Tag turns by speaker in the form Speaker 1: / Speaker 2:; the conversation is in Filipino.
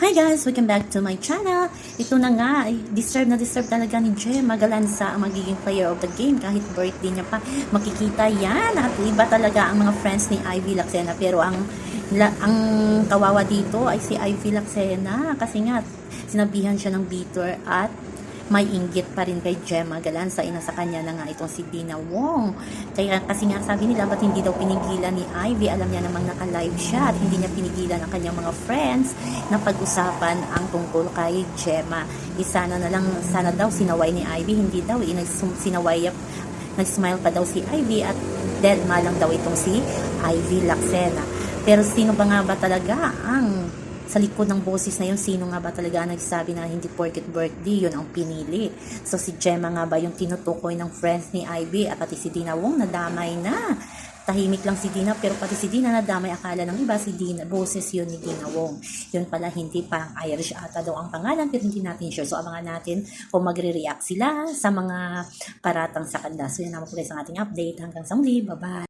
Speaker 1: Hi guys! Welcome back to my channel. Ito na nga, deserve na deserve talaga ni Jem Magalansa ang magiging player of the game. Kahit birthday niya pa, makikita yan. At iba talaga ang mga friends ni Ivy Laxena. Pero ang, la, ang kawawa dito ay si Ivy Laxena. Kasi nga, sinabihan siya ng bitter at may inggit pa rin kay Gemma Galanza. Inasa kanya na nga itong si Dina Wong. Kaya kasi nga sabi nila, ba't hindi daw pinigilan ni Ivy? Alam niya namang naka-live siya at hindi niya pinigilan ang kanyang mga friends na pag-usapan ang tungkol kay Gemma. Isana na lang, sana daw sinaway ni Ivy, hindi daw, eh, sinaway, nag-smile pa daw si Ivy at dead ma lang daw itong si Ivy Laxena. Pero sino ba nga ba talaga ang sa likod ng boses na yun, sino nga ba talaga nagsabi na hindi porket birthday, yun ang pinili. So si Gemma nga ba yung tinutukoy ng friends ni Ivy at pati si Dina Wong nadamay na. Tahimik lang si Dina pero pati si Dina nadamay akala ng iba si Dina, boses yun ni Dina Wong. Yun pala hindi pa Irish ata daw ang pangalan pero hindi natin sure. So abangan natin kung magre-react sila sa mga paratang sa kanila. So yan naman po guys ang ating update. Hanggang sa muli. Bye-bye.